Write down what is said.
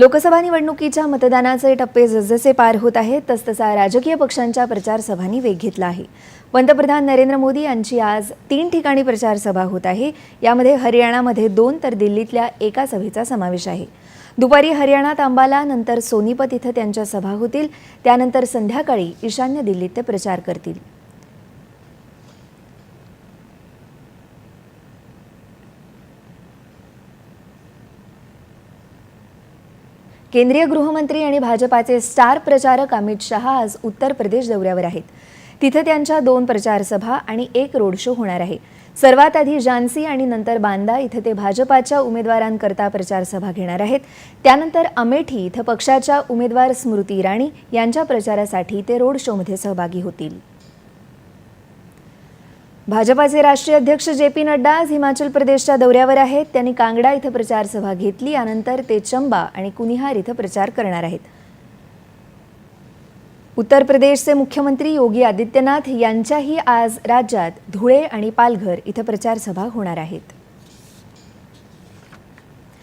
लोकसभा निवडणुकीच्या मतदानाचे टप्पे जसजसे पार होत आहेत तसतसा राजकीय पक्षांच्या प्रचार सभांनी वेग घेतला आहे. पंतप्रधान नरेंद्र मोदी यांची आज तीन ठिकाणी प्रचारसभा होत आहे. यामध्ये हरियाणामध्ये दोन तर दिल्लीतल्या एका सभेचा समावेश आहे. दुपारी हरियाणात अंबाला नंतर सोनीपत इथं त्यांच्या सभा होतील. त्यानंतर संध्याकाळी ईशान्य दिल्लीत ते प्रचार करतील. केंद्रीय गृहमंत्री आणि भाजपाचे स्टार प्रचारक अमित शहा आज उत्तर प्रदेश दौऱ्यावर आहेत. तिथे त्यांच्या दोन प्रचारसभा आणि एक रोड शो होणार आहे. सर्वात आधी झान्सी आणि नंतर बांदा इथं ते भाजपाच्या उमेदवारांकरता प्रचारसभा घेणार आहेत. त्यानंतर अमेठी इथं पक्षाच्या उमेदवार स्मृती इराणी यांच्या प्रचारासाठी ते रोड शोमध्ये सहभागी होतील. भाजपाचे राष्ट्रीय अध्यक्ष जे पी नड्डा आज हिमाचल प्रदेशच्या दौऱ्यावर आहेत. त्यांनी कांगडा इथं प्रचारसभा घेतली. यानंतर ते चंबा आणि कुनिहार इथं प्रचार करणार आहेत. उत्तर प्रदेशचे मुख्यमंत्री योगी आदित्यनाथ यांच्याही आज राज्यात धुळे आणि पालघर इथं प्रचारसभा होणार आहेत.